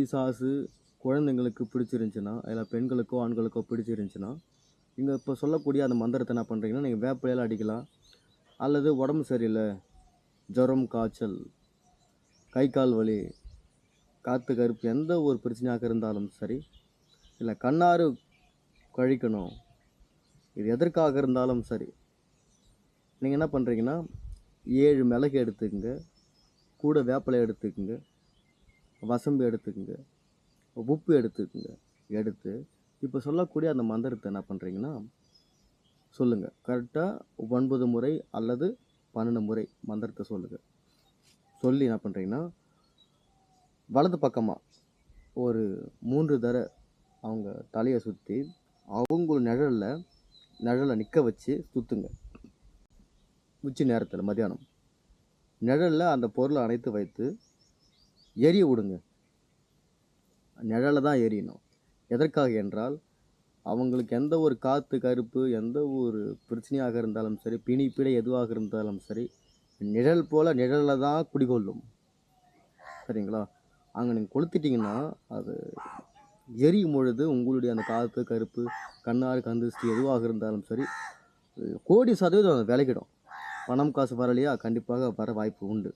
பிசாசு குழந்தைங்களுக்கு பிடிச்சிருந்துச்சின்னா இல்லை பெண்களுக்கோ ஆண்களுக்கோ பிடிச்சிருந்துச்சின்னா நீங்கள் இப்போ சொல்லக்கூடிய அந்த மந்திரத்தை என்ன பண்ணுறீங்கன்னா நீங்கள் வேப்பிலையில் அடிக்கலாம். அல்லது உடம்பு சரியில்லை ஜுரம் காய்ச்சல் கை கால் வலி காற்று கருப்பு எந்த ஒரு பிரச்சனையாக இருந்தாலும் சரி இல்லை கண்ணாறு கழிக்கணும் இது எதற்காக இருந்தாலும் சரி நீங்கள் என்ன பண்ணுறீங்கன்னா ஏழு மிளகு எடுத்துக்கங்க கூட வேப்பிலை எடுத்துக்கங்க வசம்பு எடுத்துக்குங்க. உப்பு எடுத்துக்குங்க. எடுத்து இப்போ சொல்லக்கூடிய அந்த மந்திரத்தை என்ன பண்ணுறீங்கன்னா சொல்லுங்கள் கரெக்டாக ஒன்பது முறை அல்லது பன்னெண்டு முறை மந்திரத்தை சொல்லுங்கள் சொல்லி என்ன பண்ணுறீங்கன்னா வலது பக்கமாக ஒரு மூன்று தடவை அவங்க தலையை சுற்றி அவங்க நிழலில் நிழலை நிற்க வச்சு சுற்றுங்க உச்சி நேரத்தில் மதியானம் நிழலில் அந்த பொருளை அணைத்து வைத்து எரிய விடுங்க. நிழலை தான் எரியணும். எதற்காக என்றால் அவங்களுக்கு எந்த ஒரு காற்று கருப்பு எந்த ஒரு பிரச்சனையாக இருந்தாலும் சரி பிணி பிழை எதுவாக இருந்தாலும் சரி நிழல் போல் நிழலில் தான் குடிகொள்ளும். சரிங்களா? அங்கே நீங்கள் கொளுத்திட்டிங்கன்னா அது எரியும் பொழுது உங்களுடைய அந்த காற்று கருப்பு கண்ணாறு கந்திஷ்டி எதுவாக இருந்தாலும் சரி கோடி சதவீதம் அது விலகிடும். பணம் காசு வரலையா? கண்டிப்பாக வர வாய்ப்பு உண்டு.